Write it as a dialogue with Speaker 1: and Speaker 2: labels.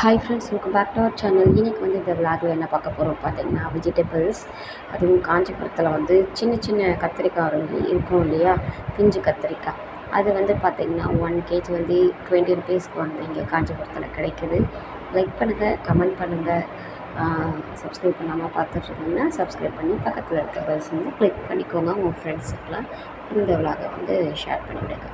Speaker 1: Hi friends welcome back to our channel இன்றைக்கி வந்து இந்த விளாகில் என்ன பார்க்க போகிறோம் பார்த்தீங்கன்னா வெஜிடபிள்ஸ் அதுவும் காஞ்சிபுரத்தில் வந்து சின்ன சின்ன கத்திரிக்காய் இருக்கும் இல்லையா? பிஞ்சு கத்திரிக்காய். அது வந்து பார்த்திங்கன்னா ஒன் கேஜி வந்து டுவெண்ட்டி ருபீஸ்க்கு வந்து இங்கே காஞ்சிபுரத்தில் கிடைக்குது. லைக் பண்ணுங்கள் கமெண்ட் பண்ணுங்கள் சப்ஸ்கிரைப் பண்ணாமல் பார்த்துட்ருந்தீங்கன்னா சப்ஸ்கிரைப் பண்ணி பக்கத்தில் இருக்க பெல்ஸ் வந்து கிளிக் பண்ணிக்கோங்க. உங்கள் ஃப்ரெண்ட்ஸுக்கெலாம் இந்த விளாகை வந்து ஷேர் பண்ணிவிடுங்க.